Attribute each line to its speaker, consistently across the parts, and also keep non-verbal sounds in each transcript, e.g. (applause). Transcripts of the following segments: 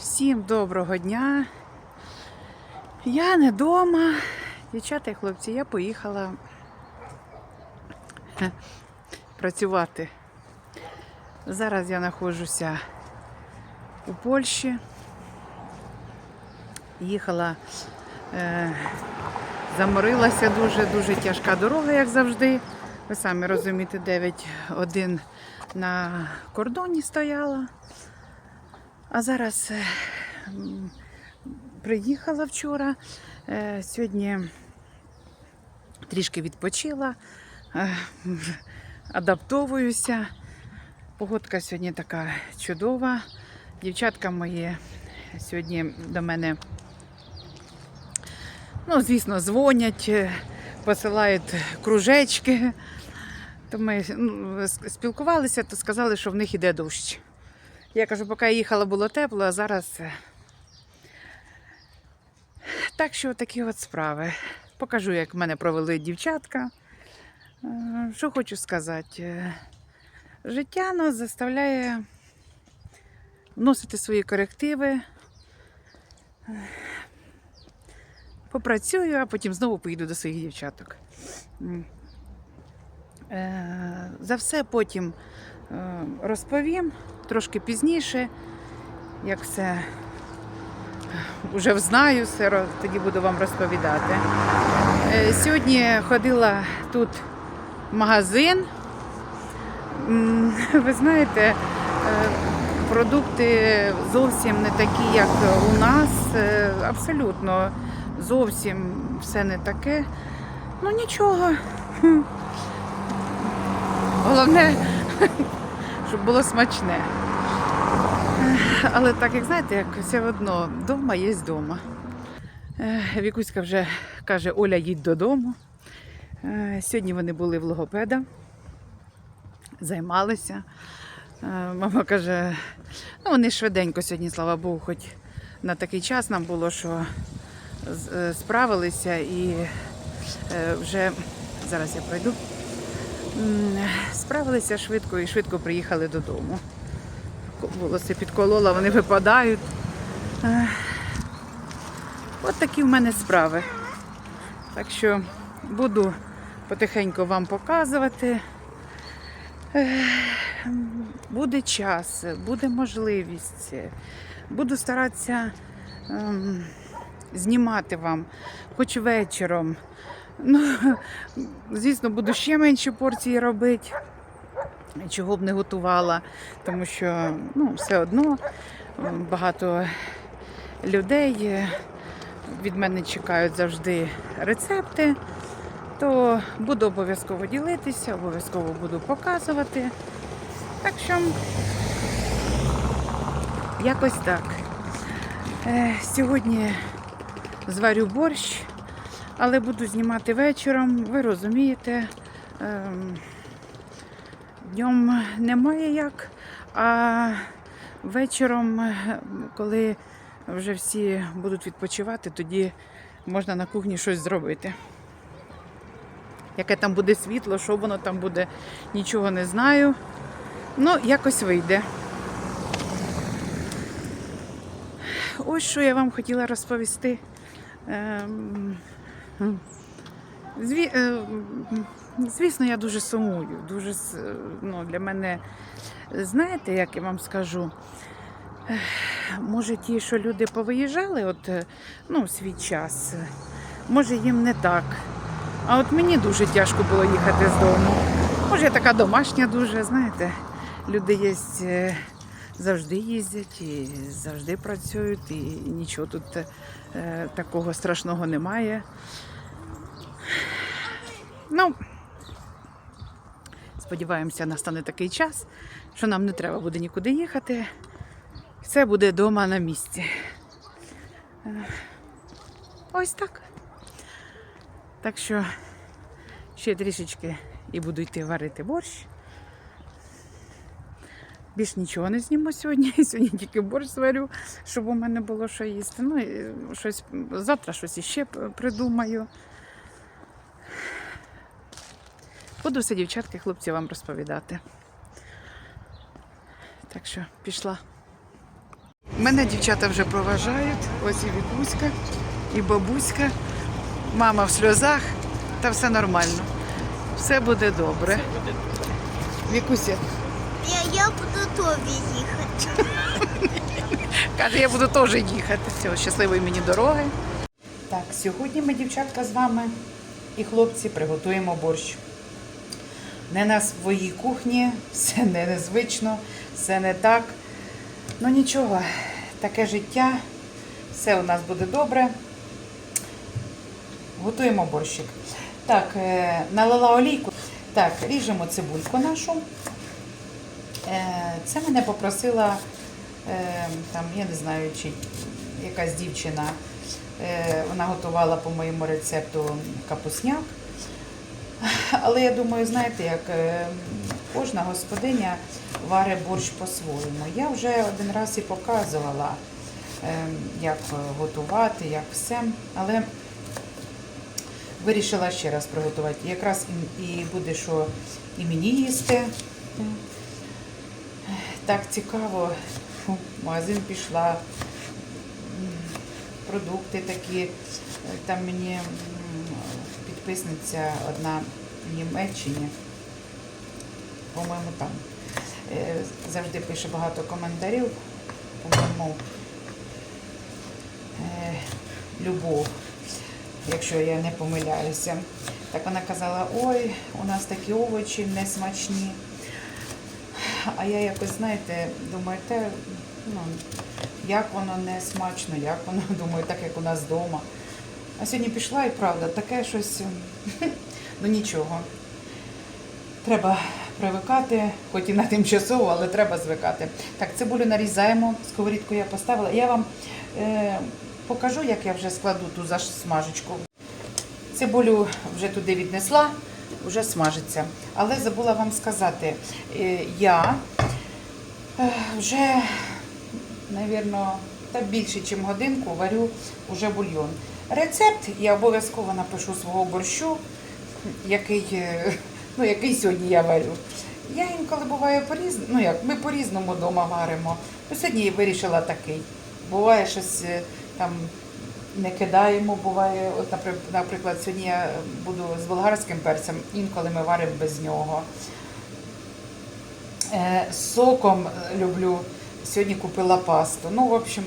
Speaker 1: Всім доброго дня. Я не вдома. Дівчата і хлопці, я поїхала працювати. Зараз я знаходжуся у Польщі. Їхала, е, заморилася дуже, дуже тяжка дорога, як завжди. Ви самі розумієте, 9-1 на кордоні стояла. А зараз е, приїхала вчора. е, Сьогодні трішки відпочила, е, адаптовуюся. Погодка сьогодні така чудова. Дівчатка мої сьогодні до мене, ну, звісно, дзвонять, посилають кружечки. То ми ну, спілкувалися, то сказали, що в них іде дощ. Я кажу, поки я їхала, було тепло, а зараз. е, Так що такі от справи. Покажу, як мене провели дівчатка. Е, Що хочу сказати. Е, Життя нас заставляє вносити свої корективи. Попрацюю, а потім знову поїду до своїх дівчаток. За все потім розповім трошки пізніше, як все вже знаю, все тоді буду вам розповідати. Е, Сьогодні ходила тут в магазин. (laughs) Ви знаєте, е, продукти зовсім не такі, як у нас. Е, Абсолютно зовсім все не таке. Ну нічого. (laughs) Головне, щоб було смачне. Але так, як знаєте, як все одно, вдома є вдома. Вікуська вже каже, Оля, їдь додому. Е, Сьогодні вони були в логопеда, займалися. Е, Мама каже, ну вони швиденько сьогодні, слава Богу, хоч на такий час нам було, що е, справилися і е, вже зараз я пройду. Справилися швидко і швидко приїхали додому. Волоси підколола, вони випадають. От такі в мене справи. Так що буду потихеньку вам показувати. Буде час, буде можливість. Буду старатися ем, знімати вам, хоч вечором. Ну, звісно, буду ще менші порції робити, чого б не готувала, тому що ну, все одно багато людей е, від мене чекають завжди рецепти, то буду обов'язково ділитися, обов'язково буду показувати. Так що якось так. Е, Сьогодні зварю борщ, але буду знімати вечором, ви розумієте. ем, Днем немає як, а вечором, коли вже всі будуть відпочивати, тоді можна на кухні щось зробити. Яке там буде світло, що воно там буде, нічого не знаю. Ну, якось вийде. Ось що я вам хотіла розповісти. Зві... е, Звісно, я дуже сумую. Дуже ну, для мене, знаєте, як я вам скажу, може, ті, що люди повиїжджали, от, е, ну, свій час, може, їм не так. А от мені дуже тяжко було їхати з дому. Може, я така домашня дуже, знаєте, люди є. е, Завжди їздять і завжди працюють, і нічого тут такого страшного немає. Ну, сподіваємося, настане такий час, що нам не треба буде нікуди їхати. Все буде вдома на місці. Е, Ось так. Так що ще трішечки і буду йти варити борщ. Більш нічого не зніму сьогодні. (laughs) Сьогодні тільки борщ зварю, щоб у мене було що їсти. Ну, і щось, завтра щось іще придумаю. Буду все, дівчатки, хлопці, вам розповідати. Так що пішла. Мене дівчата вже проважають. Ось і Вікуська, і бабуська. Мама в сльозах, та все нормально. Все буде добре. Вікуся,
Speaker 2: Я, я буду тобі їхати.
Speaker 1: Каже, я буду теж їхати. Все, щасливої мені дороги. Так, сьогодні ми, дівчатка, з вами і хлопці приготуємо борщ. Не на своїй кухні, все не незвично, все не так. Ну нічого, таке життя, все у нас буде добре. Готуємо борщик. Так, е, налила олійку. Так, ріжемо цибульку нашу. Е, Це мене попросила е, там, я не знаю, чи якась дівчина. Вона готувала по моєму рецепту капусняк. Але я думаю, знаєте, як е, кожна господиня варить борщ по-своєму. Я вже один раз і показувала, е, як готувати, як все. Але вирішила ще раз приготувати. Якраз і, буде, що і мені їсти. Так цікаво. В магазин пішла. Продукти такі. Там мені підписниця одна в Німеччині. По-моєму, там. Е, Завжди пише багато коментарів. По-моєму, е, любов, якщо я не помиляюся. Так вона казала, ой, у нас такі овочі несмачні. А я якось, знаєте, думаю, те, ну, як воно не смачно, як воно, (laughs) думаю, так як у нас вдома. А сьогодні пішла і правда, таке щось, ну нічого. Треба привикати, хоч і на тимчасово, але треба звикати. Так, цибулю нарізаємо, сковорідку я поставила. Я вам е, покажу, як я вже складу ту засмажечку. Цибулю вже туди віднесла, вже смажиться. Але забула вам сказати, е, я е, вже, мабуть, та більше, ніж годинку варю вже бульйон. Рецепт я обов'язково напишу свого борщу, який, е, ну, який сьогодні я варю. Я інколи буває по-різному, ну як, ми по-різному вдома варимо. Ну, сьогодні я вирішила такий. Буває щось е, там не кидаємо, буває, от, наприклад, сьогодні я буду з болгарським перцем, інколи ми варимо без нього. Е, соком е, люблю. Сьогодні купила пасту. Ну, в общем,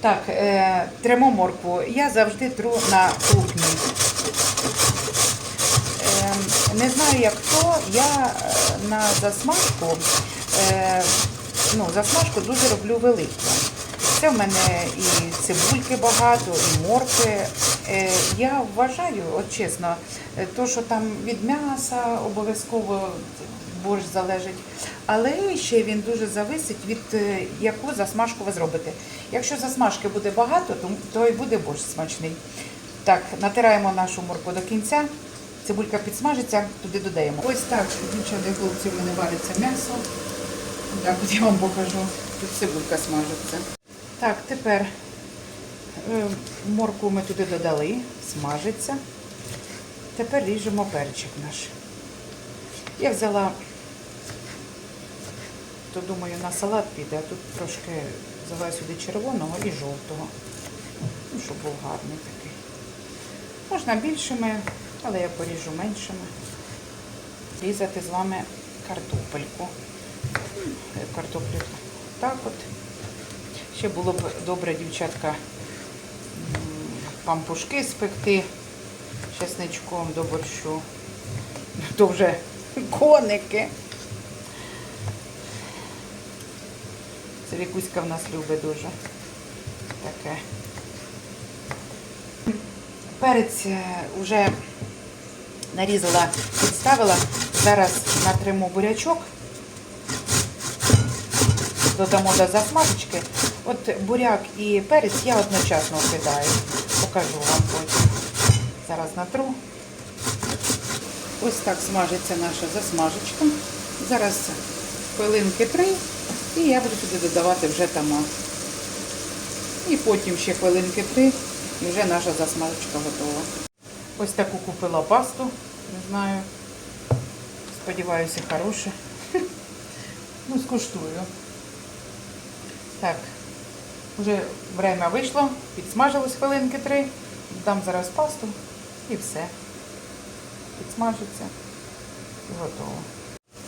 Speaker 1: так, е, тремо моркву. Я завжди тру на кухні. Е, не знаю, як хто, я е, на засмажку, е, ну, засмажку дуже роблю велику. Це в мене і цибульки багато, і моркви. Е, Я вважаю, от чесно, то, що там від м'яса обов'язково борщ залежить, але ще він дуже зависить від яку засмажку ви зробите. Якщо засмажки буде багато, то, то і буде борщ смачний. Так, натираємо нашу моркву до кінця. Цибулька підсмажиться, туди додаємо. Ось так, дівчата хлопці, в мене вариться м'ясо. Так, от я вам покажу. Тут цибулька смажиться. Так, тепер е, моркву ми туди додали, смажиться. Тепер ріжемо перчик наш. Я взяла, то думаю, на салат піде, а тут трошки взяла сюди червоного і жовтого. Ну, щоб був гарний такий. Можна більшими, але я поріжу меншими. Різати з вами картопельку. Картоплю так от. Ще було б добре, дівчатка, пампушки спекти чесничком до борщу. То вже коники. Це Вікуська в нас любить дуже таке. Перець вже нарізала, підставила. Зараз натримо бурячок. Додамо до засмажечки. От буряк і перець я одночасно кидаю. Покажу вам потім. Зараз натру. Ось так смажиться наша засмажечка. Зараз хвилинки три і я буду сюди додавати вже томат. І потім ще хвилинки три і вже наша засмажечка готова. Ось таку купила пасту, не знаю. Сподіваюся, хороша. (laughs) Ну, скуштую. Так, Вже время вийшло, підсмажилось хвилинки три. Дам зараз пасту і все. Підсмажиться і готово.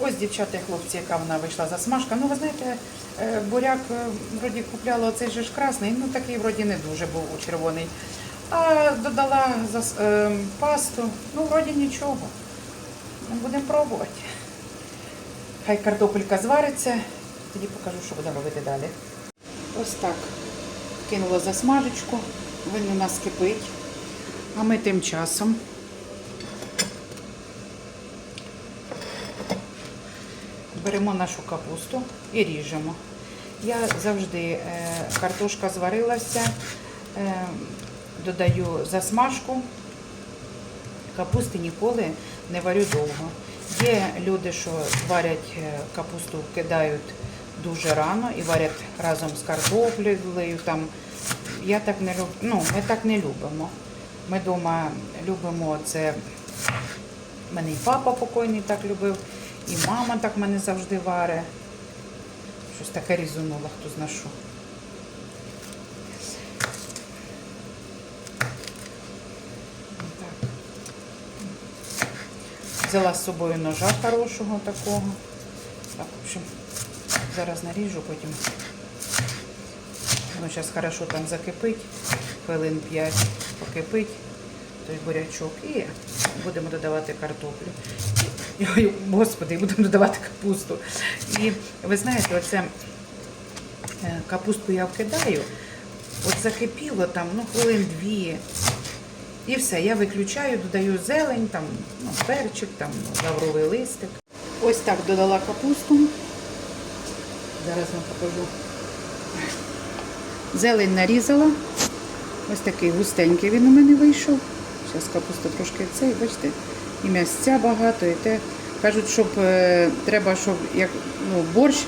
Speaker 1: Ось, дівчата і хлопці, яка вона вийшла засмажка. Ну, ви знаєте, е, буряк е, вроді купляла оцей же ж красний, ну такий вроді не дуже був червоний. А додала зас- е, пасту, ну вроді нічого. Будемо пробувати. Хай картопелька звариться, тоді покажу, що будемо робити далі. Ось так. Кинула засмажечку, він у нас кипить. А ми тим часом беремо нашу капусту і ріжемо. Я завжди е, картошка зварилася, е, додаю засмажку. Капусти ніколи не варю довго. Є люди, що варять е, капусту, кидають дуже рано і варять разом з картоплею. Там. Я так не люб... ну, ми так не любимо. Ми вдома любимо це. Мене і папа покойний так любив, і мама так мене завжди варе. Щось таке різанула, хто зна що. Взяла з собою ножа хорошого такого. Так, в общем, зараз наріжу, потім воно зараз хорошо там закипить, хвилин 5 покипить той бурячок і будемо додавати картоплю. І, Господи, будемо додавати капусту. І ви знаєте, оце е, капустку я вкидаю, от закипіло там, ну, хвилин дві. І все, я виключаю, додаю зелень, там, ну, перчик, там, лавровий листик. Ось так додала капусту. Зараз вам покажу. Зелень нарізала. Ось такий густенький він у мене вийшов. Зараз капуста трошки цей, бачите, і м'ясця багато, і те. Кажуть, щоб е, треба, щоб як ну, борщ,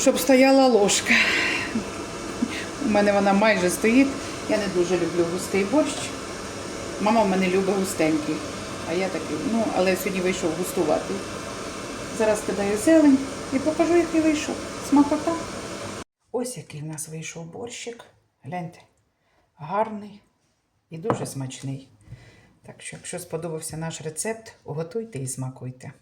Speaker 1: щоб стояла ложка. У мене вона майже стоїть. Я не дуже люблю густий борщ. Мама в мене любить густенький. А я такий, ну, але сьогодні вийшов густуватий. Зараз кидаю зелень і покажу, який вийшов. Смакота. Ось який в нас вийшов борщик. Гляньте, гарний і дуже смачний. Так що, якщо сподобався наш рецепт, готуйте і смакуйте.